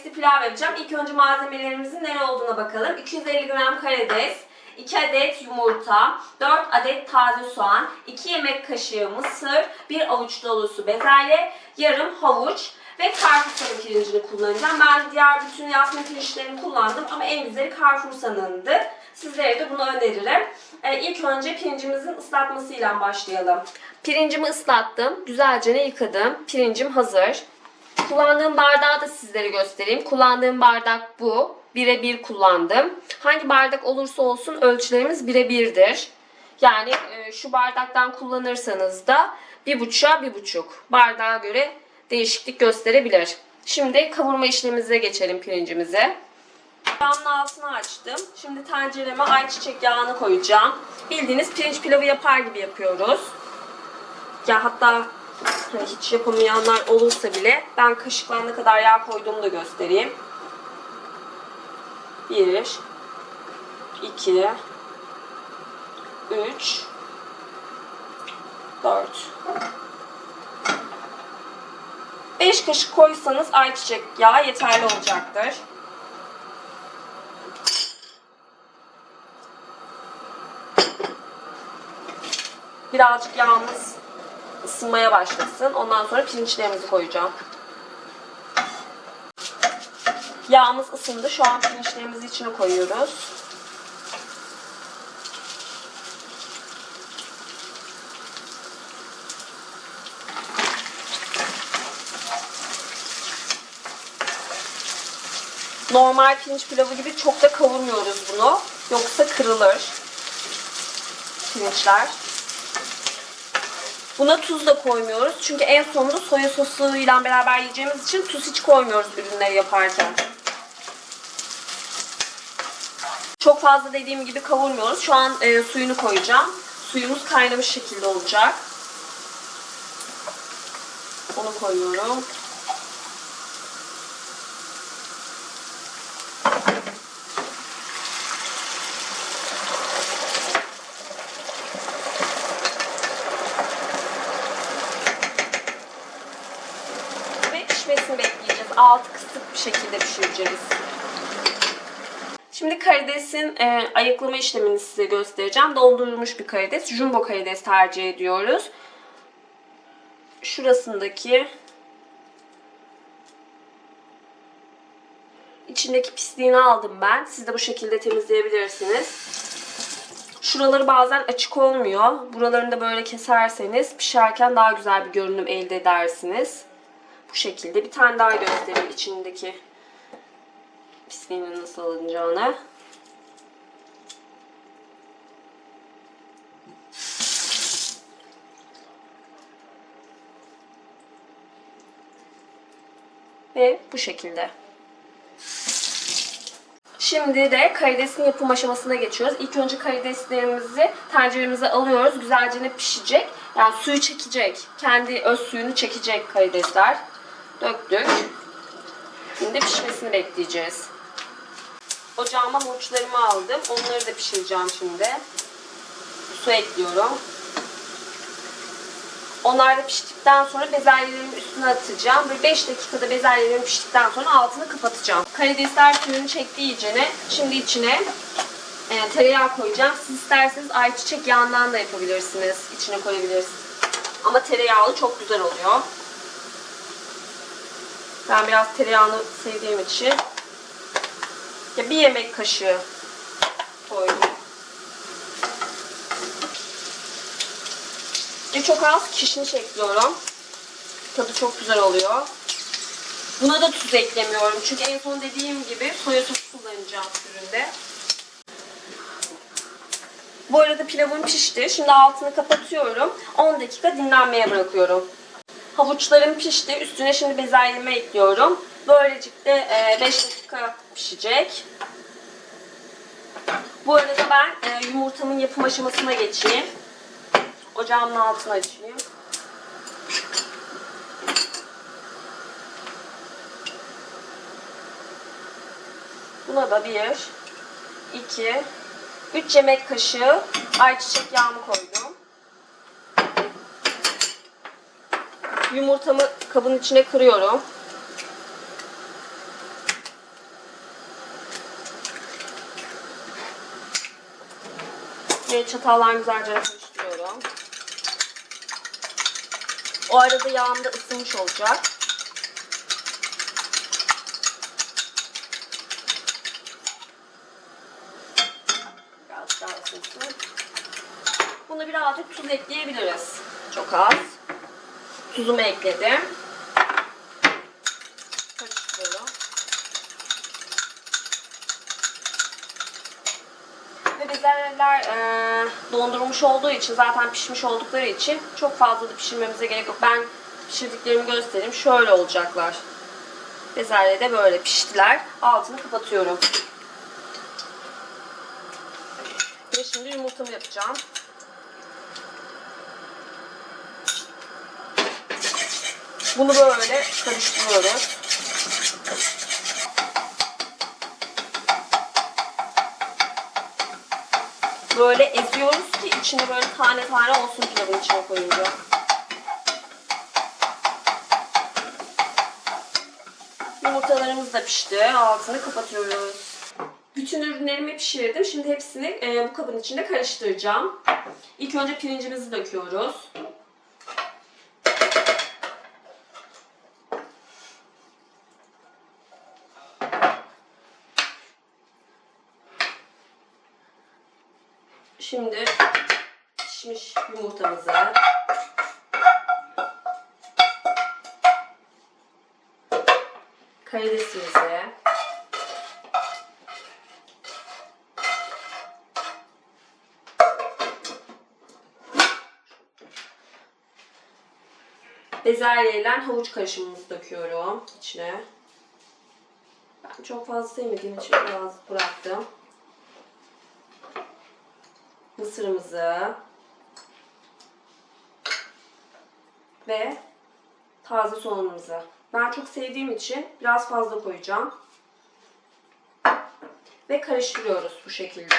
karidesli pilav yapacağım. İlk önce malzemelerimizin ne olduğuna bakalım. 250 gram karides, 2 adet yumurta, 4 adet taze soğan, 2 yemek kaşığı mısır, 1 avuç dolusu bezelye, yarım havuç ve karpuz pirincini kullanacağım. Ben diğer bütün yasmin pirinçlerini kullandım ama en güzeli karpuzsanındı. Sizlere de bunu öneririm. Ee, ilk önce pirincimizin ıslatmasıyla başlayalım. Pirincimi ıslattım. Güzelce yıkadım. Pirincim hazır. Kullandığım bardağı da sizlere göstereyim. Kullandığım bardak bu. Bire bir kullandım. Hangi bardak olursa olsun ölçülerimiz bire birdir. Yani e, şu bardaktan kullanırsanız da bir buçuğa bir buçuk. Bardağa göre değişiklik gösterebilir. Şimdi kavurma işlemimize geçelim pirincimize. Yağın altını açtım. Şimdi tencereme ayçiçek yağını koyacağım. Bildiğiniz pirinç pilavı yapar gibi yapıyoruz. Ya hatta hani hiç yapamayanlar olursa bile ben kaşıkla ne kadar yağ koyduğumu da göstereyim. 1 2 3 4 5 kaşık koysanız ayçiçek yağı yeterli olacaktır. Birazcık yağımız ısınmaya başlasın. Ondan sonra pirinçlerimizi koyacağım. Yağımız ısındı. Şu an pirinçlerimizi içine koyuyoruz. Normal pirinç pilavı gibi çok da kavurmuyoruz bunu. Yoksa kırılır pirinçler. Buna tuz da koymuyoruz. Çünkü en sonunda soya sosuyla beraber yiyeceğimiz için tuz hiç koymuyoruz ürünleri yaparken. Çok fazla dediğim gibi kavurmuyoruz. Şu an e, suyunu koyacağım. Suyumuz kaynamış şekilde olacak. Onu koyuyorum. ve pişmesini bekleyeceğiz. Altı kısık bir şekilde pişireceğiz. Şimdi karidesin e, ayıklama işlemini size göstereceğim. Dondurulmuş bir karides. Jumbo karides tercih ediyoruz. Şurasındaki içindeki pisliğini aldım ben. Siz de bu şekilde temizleyebilirsiniz. Şuraları bazen açık olmuyor. Buralarını da böyle keserseniz pişerken daha güzel bir görünüm elde edersiniz. Bu şekilde. Bir tane daha göstereyim içindeki pisliğinin nasıl alınacağını. Ve bu şekilde. Şimdi de karidesin yapım aşamasına geçiyoruz. İlk önce karideslerimizi tenceremize alıyoruz. Güzelce pişecek. Yani suyu çekecek. Kendi öz suyunu çekecek karidesler. Döktük. Şimdi pişmesini bekleyeceğiz. Ocağıma havuçlarımı aldım. Onları da pişireceğim şimdi. Su ekliyorum. Onlar da piştikten sonra bezelyelerimin üstüne atacağım. Ve 5 dakikada bezelyelerim piştikten sonra altını kapatacağım. Karidesler suyunu çekti iyicene. Şimdi içine e, tereyağı koyacağım. Siz isterseniz ayçiçek yağından da yapabilirsiniz. İçine koyabilirsiniz. Ama tereyağlı çok güzel oluyor. Ben biraz tereyağını sevdiğim için ya bir yemek kaşığı koydum. Ve çok az kişniş ekliyorum. Tadı çok güzel oluyor. Buna da tuz eklemiyorum. Çünkü en son dediğim gibi soya sosu kullanacağım üründe. Bu arada pilavım pişti. Şimdi altını kapatıyorum. 10 dakika dinlenmeye bırakıyorum. Havuçlarım pişti. Üstüne şimdi bezelyemi ekliyorum. Böylelikle 5 dakika pişecek. Bu arada ben e, yumurtamın yapım aşamasına geçeyim. Ocağımın altını açayım. Buna da 1, 2, 3 yemek kaşığı ayçiçek yağımı koydum. Yumurtamı kabın içine kırıyorum. Ve çatallar güzelce karıştırıyorum. O arada yağım da ısınmış olacak. Bunu birazcık tuz ekleyebiliriz. Çok az. Tuzumu ekledim. Karıştırıyorum. Ve bezelyeler e, dondurulmuş olduğu için zaten pişmiş oldukları için çok fazla da pişirmemize gerek yok. Ben pişirdiklerimi göstereyim. Şöyle olacaklar. Bezelye de böyle piştiler. Altını kapatıyorum. Ve şimdi yumurtamı yapacağım. Bunu böyle karıştırıyoruz. Böyle eziyoruz ki içine böyle tane tane olsun pilavın içine koyunca. Yumurtalarımız da pişti. Altını kapatıyoruz. Bütün ürünlerimi pişirdim. Şimdi hepsini e, bu kabın içinde karıştıracağım. İlk önce pirincimizi döküyoruz. Şimdi pişmiş yumurtamızı karidesimizi bezelye ile havuç karışımımızı döküyorum içine. Ben çok fazla sevmediğim için biraz bıraktım mısırımızı ve taze soğanımızı. Ben çok sevdiğim için biraz fazla koyacağım. Ve karıştırıyoruz bu şekilde.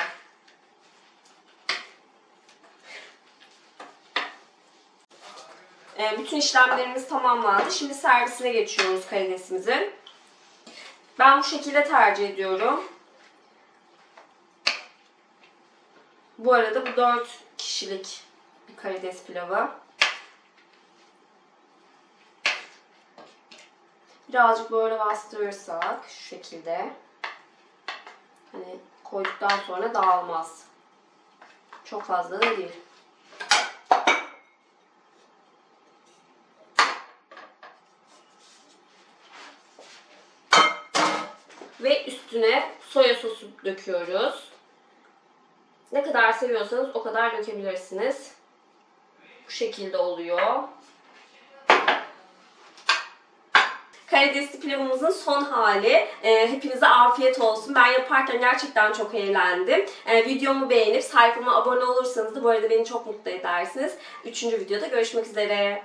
Ee, bütün işlemlerimiz tamamlandı. Şimdi servisine geçiyoruz karidesimizin. Ben bu şekilde tercih ediyorum. Bu arada bu 4 kişilik bir karides pilavı. Birazcık böyle bastırırsak şu şekilde hani koyduktan sonra dağılmaz. Çok fazla da değil. Ve üstüne soya sosu döküyoruz. Ne kadar seviyorsanız o kadar dökebilirsiniz. Bu şekilde oluyor. Karidesli pilavımızın son hali. Ee, hepinize afiyet olsun. Ben yaparken gerçekten çok eğlendim. Ee, videomu beğenip sayfama abone olursanız da bu arada beni çok mutlu edersiniz. Üçüncü videoda görüşmek üzere.